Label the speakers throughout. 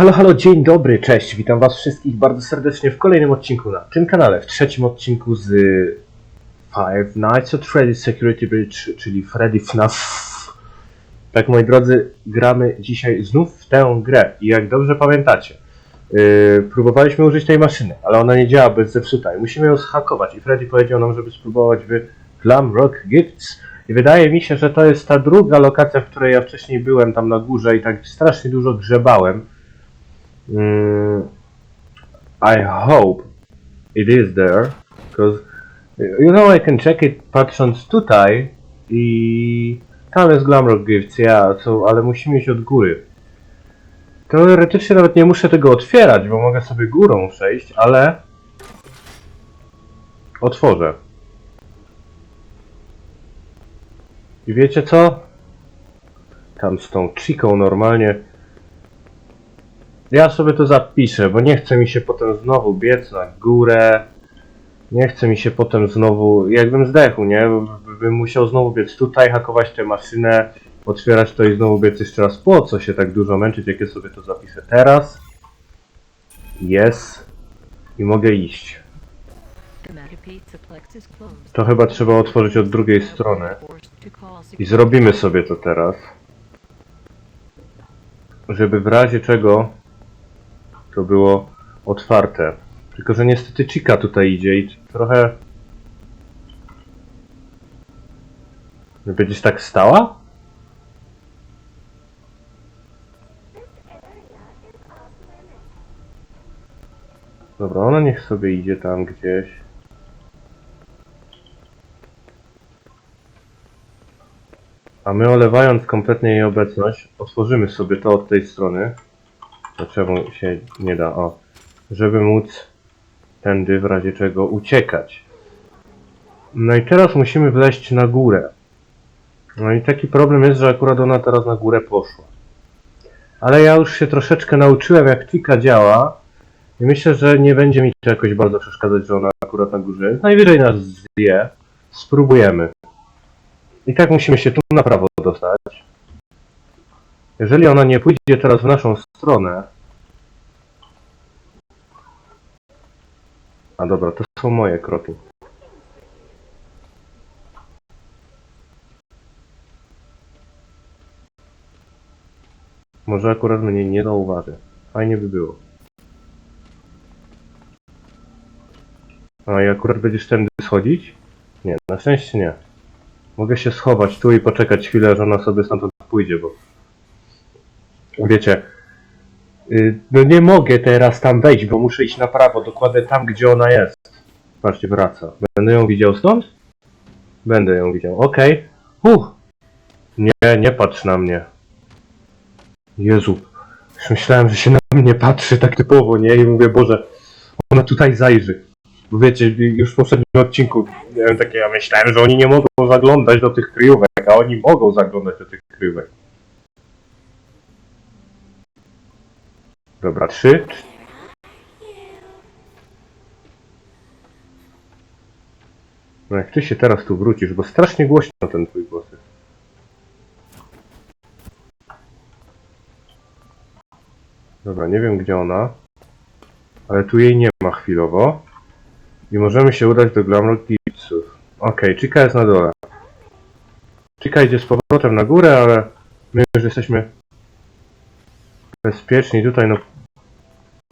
Speaker 1: Halo, halo, dzień dobry, cześć, witam was wszystkich bardzo serdecznie w kolejnym odcinku na tym kanale, w trzecim odcinku z Five Nights at Freddy's Security Bridge, czyli Freddy FNAF. Tak, moi drodzy, gramy dzisiaj znów w tę grę i jak dobrze pamiętacie, yy, próbowaliśmy użyć tej maszyny, ale ona nie działa bez zepsuta i musimy ją zhakować i Freddy powiedział nam, żeby spróbować w Glam Rock Gifts i wydaje mi się, że to jest ta druga lokacja, w której ja wcześniej byłem tam na górze i tak strasznie dużo grzebałem. Mm, I hope it is there, because you know I can check it patrząc tutaj i tam jest Glamrock Gifts, ja, so, ale musimy iść od góry. Teoretycznie nawet nie muszę tego otwierać, bo mogę sobie górą przejść, ale otworzę. I wiecie co? Tam z tą chiką normalnie ja sobie to zapiszę, bo nie chce mi się potem znowu biec na górę. Nie chce mi się potem znowu, jakbym zdechł, nie? By- Bym musiał znowu biec tutaj, hakować tę maszynę, otwierać to i znowu biec jeszcze raz. Po co się tak dużo męczyć, jak ja sobie to zapiszę teraz? Jest. I mogę iść. To chyba trzeba otworzyć od drugiej strony. I zrobimy sobie to teraz. Żeby w razie czego to było otwarte. Tylko, że niestety Chica tutaj idzie i trochę... Będziesz tak stała? Dobra, ona niech sobie idzie tam gdzieś. A my olewając kompletnie jej obecność, otworzymy sobie to od tej strony. Dlaczego się nie da? O, żeby móc tędy w razie czego uciekać. No i teraz musimy wleźć na górę. No i taki problem jest, że akurat ona teraz na górę poszła. Ale ja już się troszeczkę nauczyłem jak klika działa i myślę, że nie będzie mi to jakoś bardzo przeszkadzać, że ona akurat na górze jest. Najwyżej nas zje. Spróbujemy. I tak musimy się tu na prawo dostać. Jeżeli ona nie pójdzie teraz w naszą stronę. A dobra, to są moje kroki. Może akurat mnie nie zauważy. Fajnie by było. A i akurat będziesz tędy schodzić? Nie, na szczęście nie. Mogę się schować tu i poczekać chwilę, że ona sobie stamtąd pójdzie, bo... Wiecie... y, No nie mogę teraz tam wejść, bo muszę iść na prawo, dokładnie tam, gdzie ona jest. Patrzcie, wraca. Będę ją widział stąd? Będę ją widział, okej. Uch! Nie, nie patrz na mnie. Jezu. Myślałem, że się na mnie patrzy tak typowo, nie? I mówię, Boże, ona tutaj zajrzy. Bo wiecie, już w poprzednim odcinku miałem takie, ja myślałem, że oni nie mogą zaglądać do tych kryjówek, a oni mogą zaglądać do tych kryjówek. Dobra, trzy. No jak ty się teraz tu wrócisz, bo strasznie głośno ten twój głos jest. Dobra, nie wiem gdzie ona, ale tu jej nie ma chwilowo. I możemy się udać do Glamrock Gipsów. Okej, Chica jest na dole. Chica idzie z powrotem na górę, ale my już jesteśmy bezpieczni tutaj, no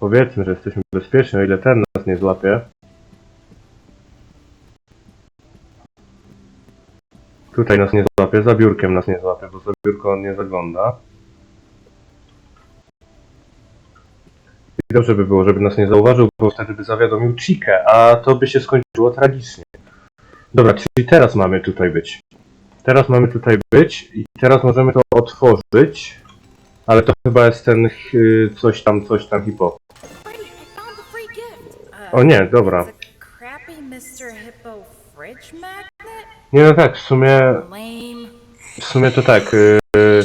Speaker 1: powiedzmy, że jesteśmy bezpieczni, o ile ten nas nie złapie. Tutaj nas nie złapie, za biurkiem nas nie złapie, bo za biurko on nie zagląda. I dobrze by było, żeby nas nie zauważył, bo wtedy by zawiadomił Chikę, a to by się skończyło tragicznie. Dobra, czyli teraz mamy tutaj być. Teraz mamy tutaj być i teraz możemy to otworzyć. Ale to chyba jest ten coś tam, coś tam.
Speaker 2: Uh,
Speaker 1: O nie, dobra.
Speaker 2: Hippo?
Speaker 1: Nie no tak, w sumie, w sumie to tak. y, y,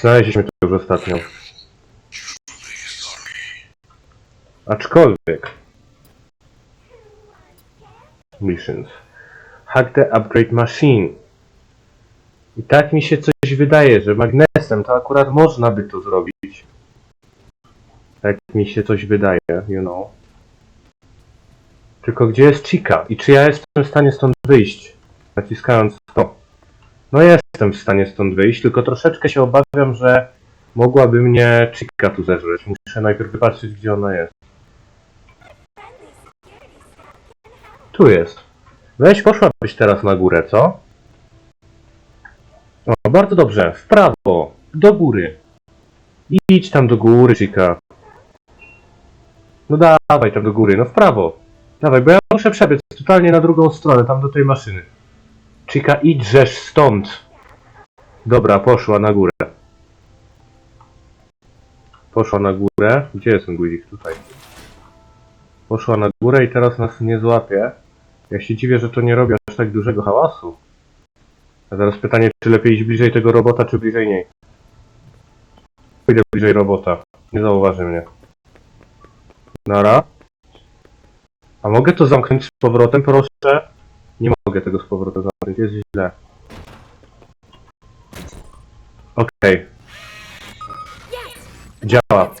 Speaker 1: znaleźliśmy to już ostatnio. Aczkolwiek. Missions. Hack the upgrade machine. I tak mi się coś wydaje, że magnesem to akurat można by to zrobić. mi się coś wydaje, you know. Tylko gdzie jest Chica? I czy ja jestem w stanie stąd wyjść? Naciskając to. No jestem w stanie stąd wyjść, tylko troszeczkę się obawiam, że mogłaby mnie Chica tu zeżreć. Muszę najpierw wypatrzeć, gdzie ona jest. Tu jest. Weź, poszłabyś teraz na górę, co? O, bardzo dobrze. W prawo. Do góry. Idź tam do góry, Chica. No dawaj tam do góry, no w prawo. Dawaj, bo ja muszę przebiec totalnie na drugą stronę, tam do tej maszyny. Chica, idźżesz stąd. Dobra, poszła na górę. Poszła na górę. Gdzie jest ten guzik? Tutaj. Poszła na górę i teraz nas nie złapie. Ja się dziwię, że to nie robi aż tak dużego hałasu. A teraz pytanie, czy lepiej iść bliżej tego robota, czy bliżej niej? Pójdę bliżej robota. Nie zauważy mnie. Nara. A mogę to zamknąć z powrotem, proszę? Nie mogę tego z powrotem zamknąć, jest źle. Okej,
Speaker 2: Yes!
Speaker 1: działa.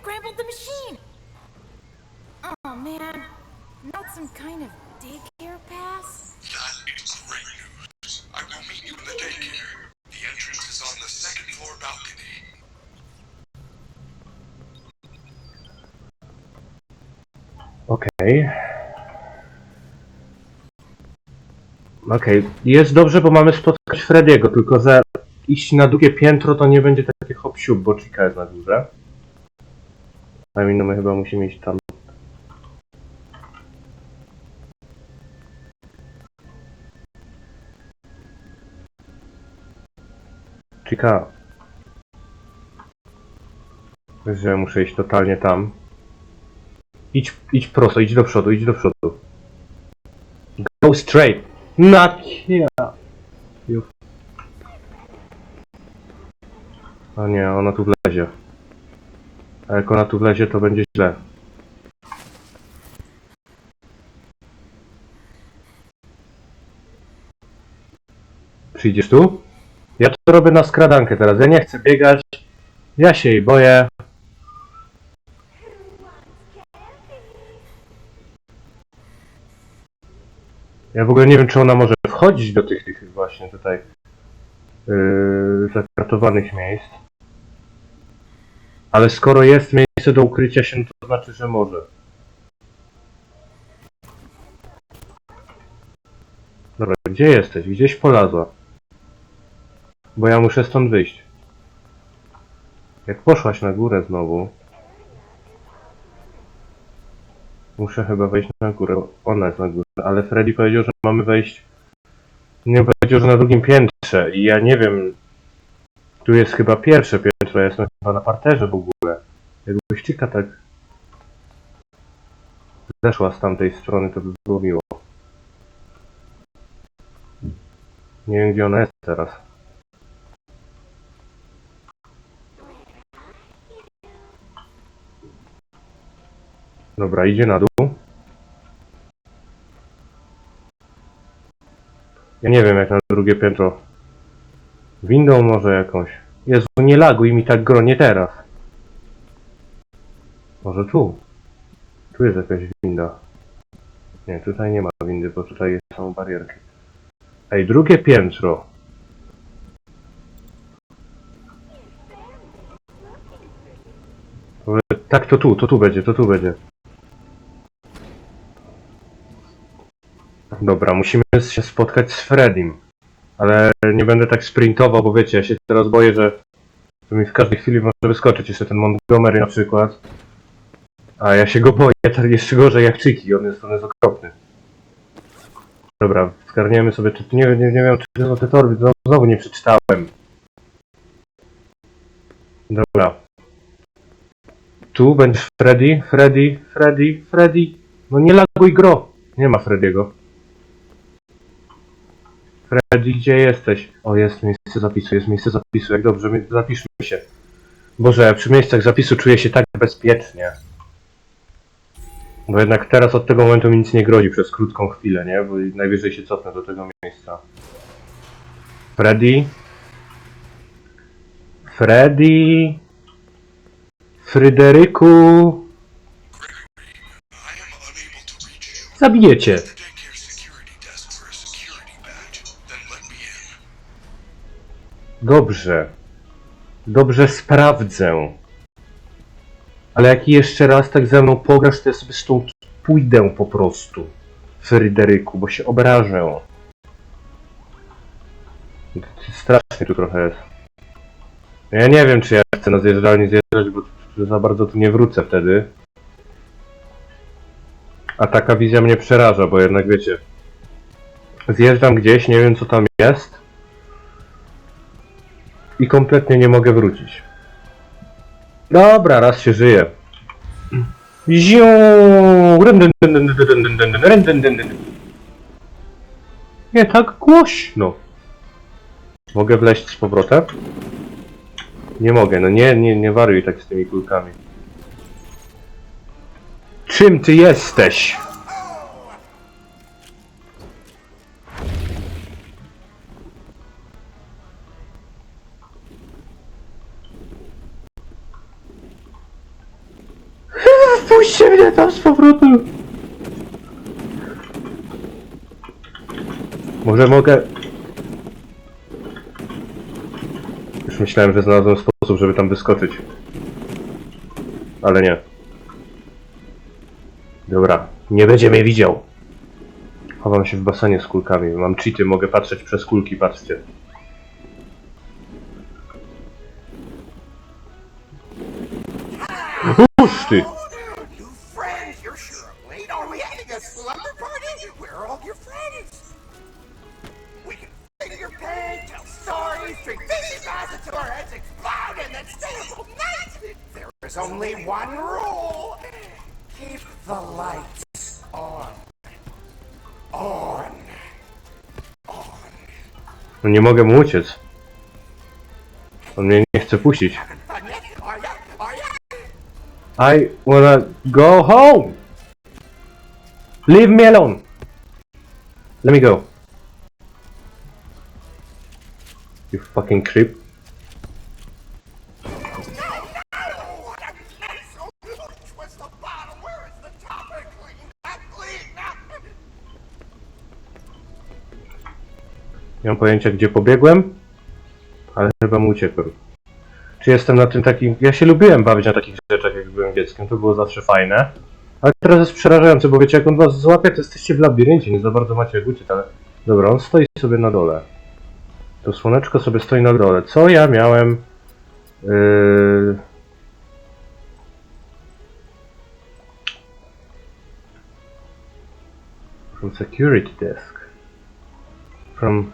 Speaker 1: Okej. Okej, jest dobrze, bo mamy spotkać Frediego, tylko że iść na drugie piętro to nie będzie takie hop bo Chica jest na górze. Mean, no my chyba musimy iść tam. Chica. Że muszę iść totalnie tam. Idź, idź prosto, idź do przodu, idź do przodu. Go straight. Not here. O nie, ona tu wlezie. A jak ona tu wlezie, to będzie źle. Przyjdziesz tu? Ja to robię na skradankę teraz. Ja nie chcę biegać. Ja się jej boję. Ja w ogóle nie wiem, czy ona może wchodzić do tych, tych właśnie tutaj yy, zakratowanych miejsc. Ale skoro jest miejsce do ukrycia się, to znaczy, że może. Dobra, gdzie jesteś? Gdzieś polazła. Bo ja muszę stąd wyjść. Jak poszłaś na górę znowu, Muszę chyba wejść na górę. Ona jest na górze, ale Freddy powiedział, że mamy wejść. Nie powiedział, że na drugim piętrze i ja nie wiem. Tu jest chyba pierwsze piętro, ja jestem chyba na parterze w ogóle. Jakbyś Chica tak zeszła z tamtej strony, to by było miło. Nie wiem, gdzie ona jest teraz. Dobra, idzie na dół. Ja nie wiem jak na drugie piętro. Windą może jakąś. Jezu, nie laguj mi tak gronie teraz. Może tu. Tu jest jakaś winda. Nie, tutaj nie ma windy, bo tutaj są barierki. Ej, drugie piętro. Tak, to tu, to tu będzie, to tu będzie. Dobra, musimy się spotkać z Fredim. Ale nie będę tak sprintował, bo wiecie, ja się teraz boję, że to mi w każdej chwili może wyskoczyć jeszcze ten Montgomery na przykład. A ja się go boję, tak jeszcze gorzej jak Chiki, on jest, on jest okropny. Dobra, zgarniemy sobie, czy nie, nie, nie wiem, czy to te torby, znowu, znowu nie przeczytałem. Dobra. Tu będzie Freddy, Freddy, Freddy, Freddy. No nie laguj gro. Nie ma Frediego. Freddy, gdzie jesteś? O, jest miejsce zapisu, jest miejsce zapisu. Jak dobrze, mi- zapiszmy się. Boże, przy miejscach zapisu czuję się tak bezpiecznie. Bo jednak teraz od tego momentu mi nic nie grozi przez krótką chwilę, nie? Bo najwyżej się cofnę do tego miejsca. Freddy? Freddy? Fryderyku? Zabijecie. Dobrze. Dobrze sprawdzę. Ale jak jeszcze raz tak ze mną pograsz, to ja sobie stąd pójdę po prostu. Fryderyku, bo się obrażę. Strasznie tu trochę jest. Ja nie wiem, czy ja chcę na zjeżdżalni zjeżdżać, bo za bardzo tu nie wrócę wtedy. A taka wizja mnie przeraża, bo jednak wiecie. Zjeżdżam gdzieś, nie wiem co tam jest. I kompletnie nie mogę wrócić. Dobra, raz się żyje. Ziu! Nie tak głośno. Mogę wleźć z powrotem? Nie mogę, no nie, nie, nie wariuj tak z tymi kulkami. Czym ty jesteś? Tam z powrotem! Może mogę... Już myślałem, że znalazłem sposób, żeby tam wyskoczyć. Ale nie. Dobra, nie będzie mnie widział. Chowam się w basenie z kulkami. Mam cheaty, mogę patrzeć przez kulki, patrzcie. Uż ty! No nie mogę mu uciec. On mnie nie chce puścić. I wanna go home! Leave me alone! Let me go. You fucking creep. Nie mam pojęcia gdzie pobiegłem, ale chyba mu uciekłem. Czy jestem na tym takim... Ja się lubiłem bawić na takich rzeczach jak byłem dzieckiem, to było zawsze fajne. Ale teraz jest przerażające, bo wiecie jak on was złapie, to jesteście w labiryncie, nie za bardzo macie jak uciec, ale... Dobra, on stoi sobie na dole. To słoneczko sobie stoi na dole. Co ja miałem... Yy... From security desk. From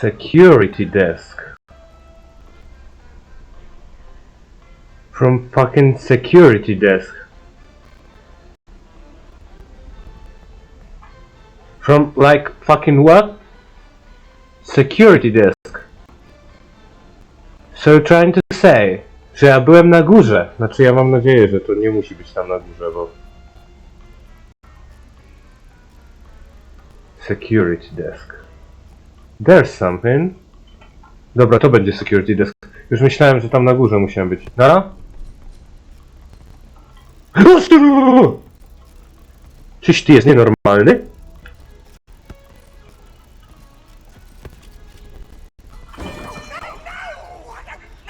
Speaker 1: security desk. From fucking security desk. From like fucking what? Security desk. So trying to say, że ja byłem na górze. Znaczy ja mam nadzieję, że to nie musi być tam na górze, bo... Security desk. There's something. Dobra, to będzie security desk. Już myślałem, że tam na górze musiałem być. Nara? Czyś ty jest nienormalny?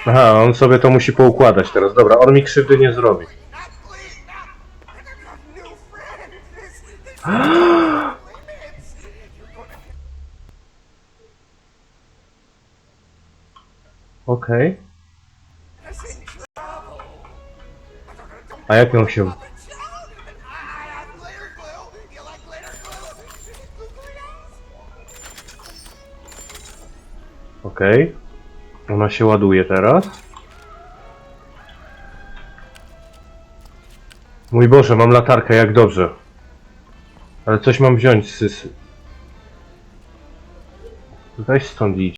Speaker 1: Aha, on sobie to musi poukładać teraz. Dobra, on mi krzywdy nie zrobi. Okej. A jak ją się... Okej. Ona się ładuje teraz. Mój Boże, mam latarkę, jak dobrze. Ale coś mam wziąć, sys. Weź stąd idź.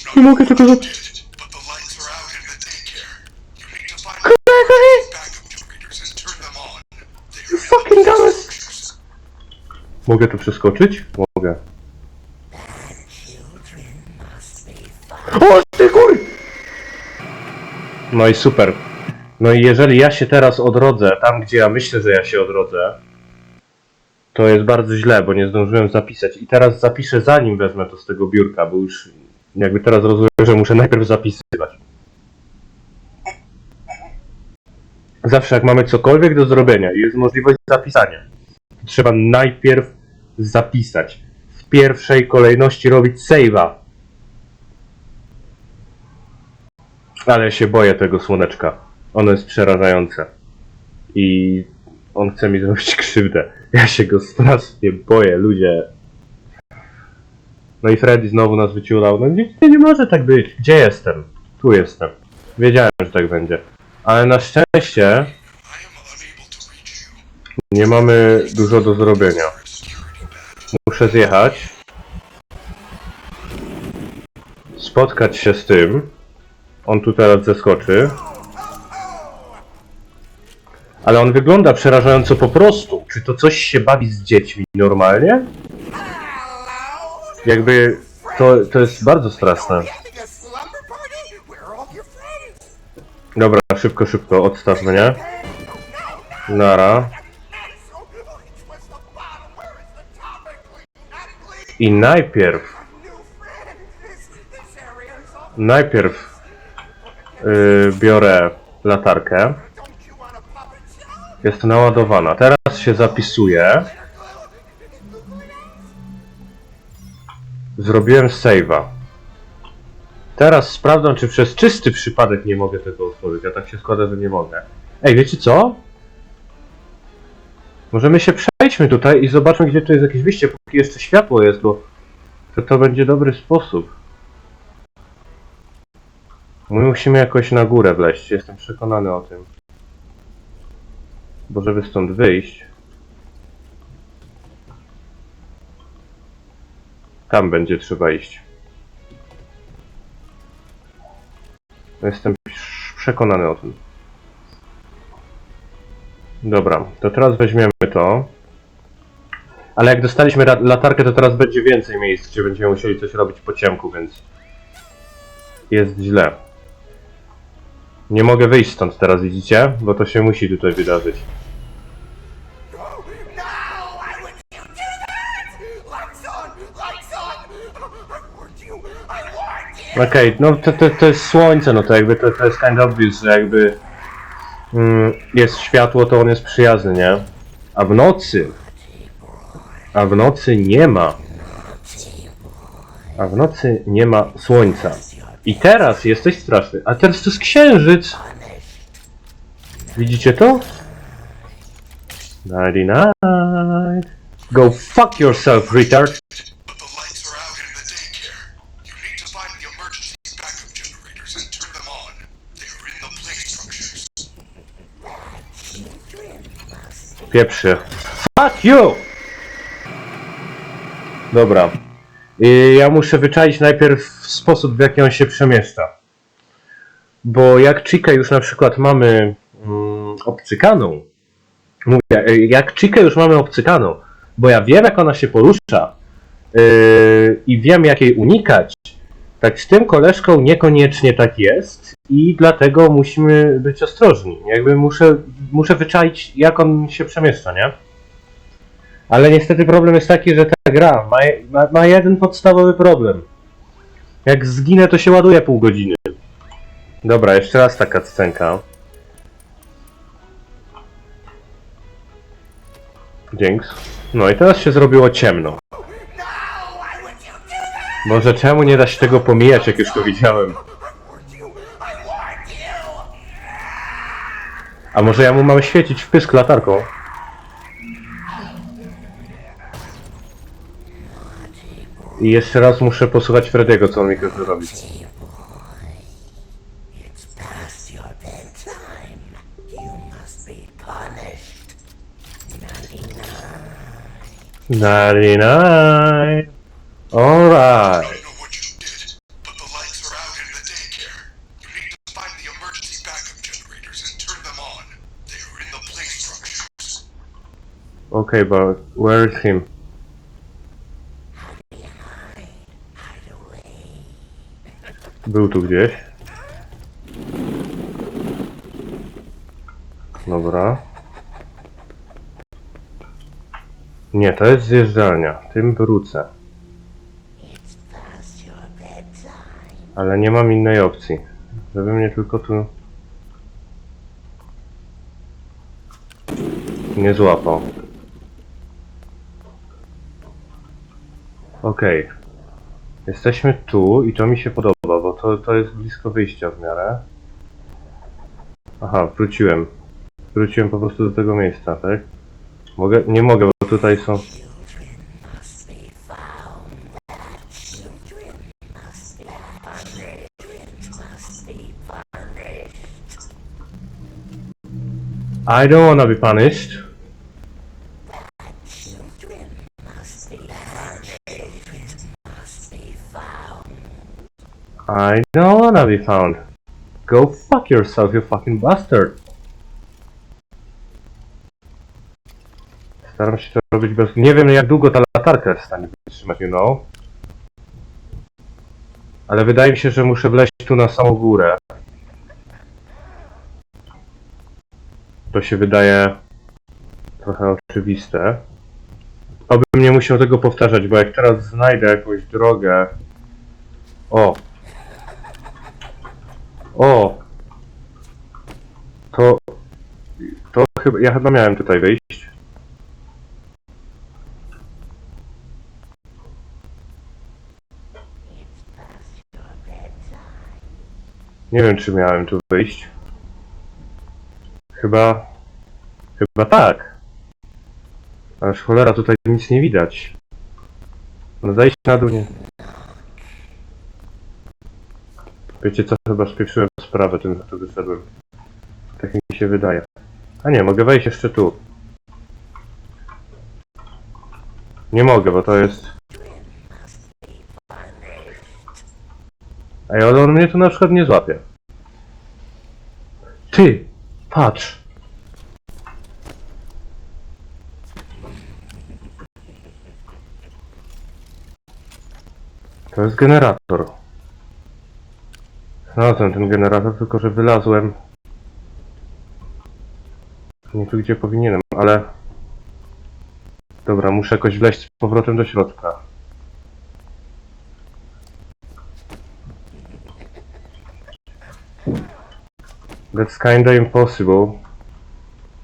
Speaker 3: on.
Speaker 4: They are in
Speaker 1: Fucking
Speaker 4: structures.
Speaker 1: Mogę tu przeskoczyć? Mogę. O, ty kur... No i super. No i jeżeli ja się teraz odrodzę, tam gdzie ja myślę, że ja się odrodzę, to jest bardzo źle, bo nie zdążyłem zapisać. I teraz zapiszę zanim wezmę to z tego biurka, bo już jakby teraz rozumiem, że muszę najpierw zapisywać. Zawsze jak mamy cokolwiek do zrobienia i jest możliwość zapisania, to trzeba najpierw zapisać. W pierwszej kolejności robić save'a. Ale się boję tego słoneczka. Ono jest przerażające. I on chce mi zrobić krzywdę. Ja się go strasznie boję, ludzie. No i Freddy znowu nas wyciulał. No nie, nie, nie może tak być. Gdzie jestem? Tu jestem. Wiedziałem, że tak będzie. Ale na szczęście nie mamy dużo do zrobienia. Muszę zjechać. Spotkać się z tym. On tu teraz zeskoczy. Ale on wygląda przerażająco po prostu. Czy to coś się bawi z dziećmi normalnie? Jakby to, to jest bardzo straszne. Dobra, szybko, szybko, odstaw mnie. Nara. I najpierw, najpierw yy, biorę latarkę. Jest naładowana. Teraz się zapisuje. Zrobiłem save'a. Teraz sprawdzam, czy przez czysty przypadek nie mogę tego otworzyć. A tak się składa, że nie mogę. Ej, wiecie co? Możemy się przejdźmy tutaj i zobaczmy, gdzie tu jest jakieś wyjście, póki jeszcze światło jest, bo to, to będzie dobry sposób. My musimy jakoś na górę wleźć, jestem przekonany o tym. Bo żeby stąd wyjść... Tam będzie trzeba iść. Jestem przekonany o tym. Dobra, to teraz weźmiemy to. Ale jak dostaliśmy latarkę, to teraz będzie więcej miejsc, gdzie będziemy musieli coś robić po ciemku, więc... Jest źle. Nie mogę wyjść stąd teraz, widzicie? Bo to się musi tutaj wydarzyć. Okej, no to, to, to jest słońce, no to jakby to, to jest kind of obvious, że jakby mm, jest światło, to on jest przyjazny, nie? A w nocy, a w nocy nie ma, a w nocy nie ma słońca. I teraz jesteś straszny, a teraz to jest księżyc. Widzicie to? Nighty night. Go fuck yourself, retard. Pieprzy. Fuck you! Dobra. I ja muszę wyczaić najpierw sposób, w jaki on się przemieszcza. Bo jak Chikę już na przykład mamy mm, obcykaną, mówię, y, jak Chikę już mamy obcykaną, bo ja wiem, jak ona się porusza yy, i wiem, jak jej unikać, tak z tym koleżką niekoniecznie tak jest i dlatego musimy być ostrożni. Jakby muszę, muszę wyczaić, jak on się przemieszcza, nie? Ale niestety problem jest taki, że ta gra ma, ma, ma jeden podstawowy problem. Jak zginę, to się ładuje pół godziny. Dobra, jeszcze raz taka scenka. Dzięks. No i teraz się zrobiło ciemno. Boże, czemu nie da się tego pomijać, jak już to widziałem? A może ja mu mam świecić w pysk latarką? I jeszcze raz muszę posłuchać Frediego, co on mi każe robić.
Speaker 4: Narinaj!
Speaker 1: Alright. Okay, but where is him? Był tu gdzieś. Dobra. Nie, to jest zjeżdżalnia. Tym wrócę. Ale nie mam innej opcji. Żeby mnie tylko tu... Nie złapał. Okej. Jesteśmy tu i to mi się podoba, bo to, to jest blisko wyjścia w miarę. Aha, wróciłem. Wróciłem po prostu do tego miejsca, tak? Mogę? Nie mogę, bo tutaj są... I don't wanna be punished. I don't wanna be found. Go fuck yourself, you fucking bastard. Staram się to robić bez... Nie wiem jak długo ta latarka jest w stanie wytrzymać, you know? Ale wydaje mi się, że muszę wleźć tu na samą górę. To się wydaje trochę oczywiste. Obym nie musiał tego powtarzać, bo jak teraz znajdę jakąś drogę... O! O! To... To chyba... Ja chyba miałem tutaj wyjść. Nie wiem, czy miałem tu wyjść. Chyba... Chyba tak. Aż cholera, tutaj nic nie widać. No zejść na dół nie... Wiecie co, chyba spieprzyłem sprawę tym, że tu wyszedłem. Tak mi się wydaje. A nie, mogę wejść jeszcze tu. Nie mogę, bo to jest... Ej, ale on mnie tu na przykład nie złapie. Ty! Patrz! To jest generator. Znalazłem ten generator, tylko że wylazłem. Nie tu gdzie powinienem, ale... Dobra, muszę jakoś wleźć z powrotem do środka. That's kinda impossible.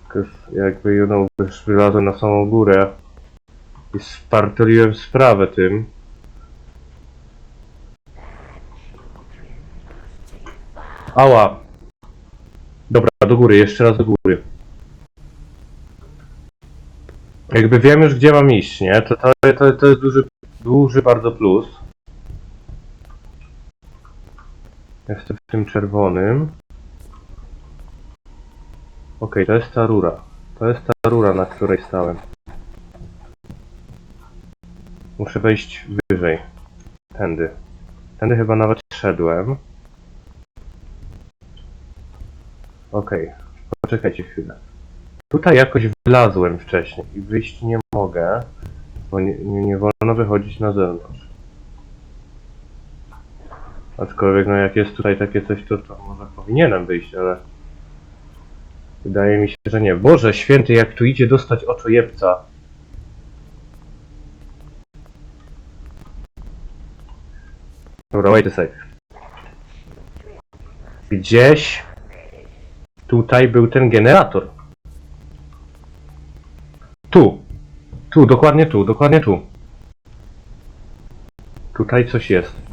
Speaker 1: Because jakby, you know, już wylazłem na samą górę i spartoliłem sprawę tym. Ała! Dobra, do góry, jeszcze raz do góry. Jakby wiem już gdzie mam iść, nie? To, to, to, to jest duży, duży bardzo plus. Jestem w tym czerwonym. Okej, to jest ta rura. To jest ta rura, na której stałem. Muszę wejść wyżej. Tędy. Tędy chyba nawet szedłem. Okej, poczekajcie chwilę. Tutaj jakoś wlazłem wcześniej i wyjść nie mogę, bo nie, nie, nie wolno wychodzić na zewnątrz. Aczkolwiek no jak jest tutaj takie coś, to, to może powinienem wyjść, ale... Wydaje mi się, że nie. Boże święty, jak tu idzie dostać oczojebca. Dobra, wait a sec. Gdzieś tutaj był ten generator. Tu. Tu, dokładnie tu, dokładnie tu. Tutaj coś jest.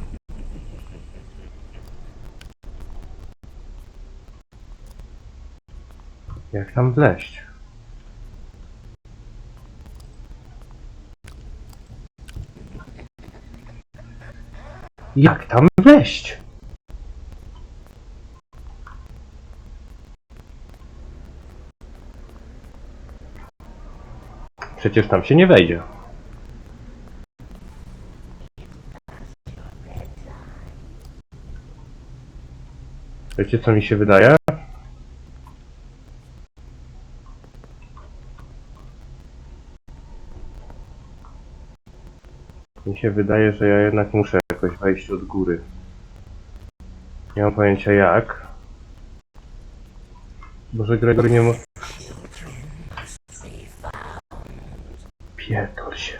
Speaker 1: Jak tam wleść? Jak tam wleść? Przecież tam się nie wejdzie. Wiecie co mi się wydaje? Mi się wydaje, że ja jednak muszę jakoś wejść od góry. Nie mam pojęcia jak. Może Gregor nie ma... Pierdol się.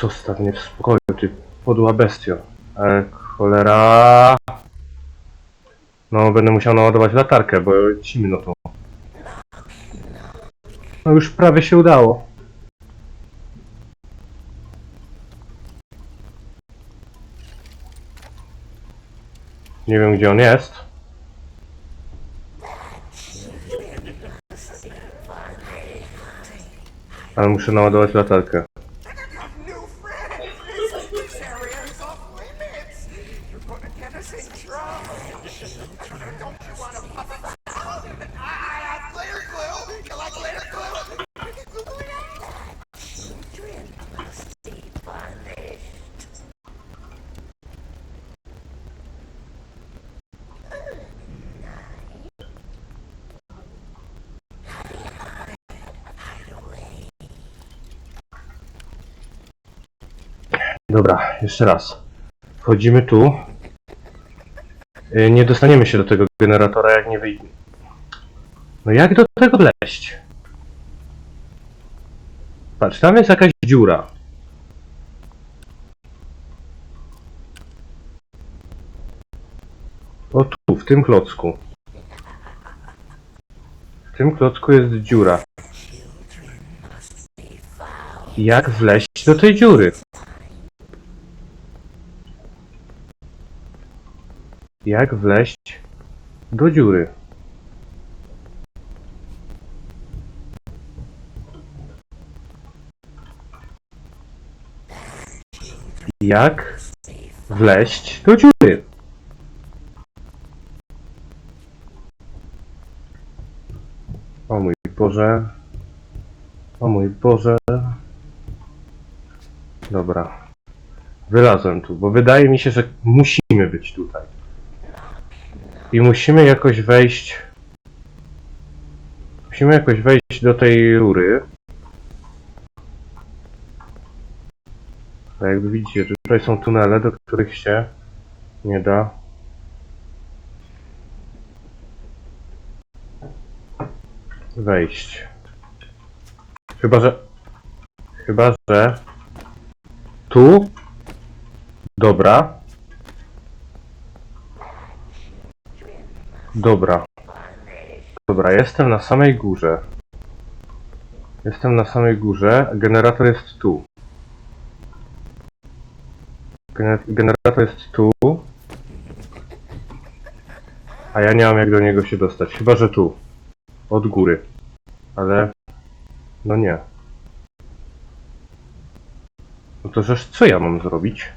Speaker 1: Zostaw mnie w spokoju, ty podła bestio. Ale cholera... No, będę musiał naładować latarkę, bo cimno tu. No już prawie się udało. Nie wiem gdzie on jest. Ale muszę naładować latarkę. Jeszcze raz. Wchodzimy tu. Y, Nie dostaniemy się do tego generatora, jak nie wyjdziemy. No jak do tego wleźć? Patrz, tam jest jakaś dziura. O tu, w tym klocku. W tym klocku jest dziura. Jak wleźć do tej dziury? Jak wleźć do dziury? Jak wleźć do dziury? O mój Boże. O mój Boże. Dobra. Wylazłem tu, bo wydaje mi się, że musimy być tutaj. I musimy jakoś wejść. Musimy jakoś wejść do tej rury. A jakby widzicie, tutaj są tunele, do których się nie da. Wejść. Chyba, że. Chyba, że. Tu. Dobra. Dobra. Dobra, jestem na samej górze. Jestem na samej górze, generator jest tu. Gener- Generator jest tu. A ja nie mam jak do niego się dostać. Chyba, że tu. Od góry. Ale... No nie. No to żeż co ja mam zrobić?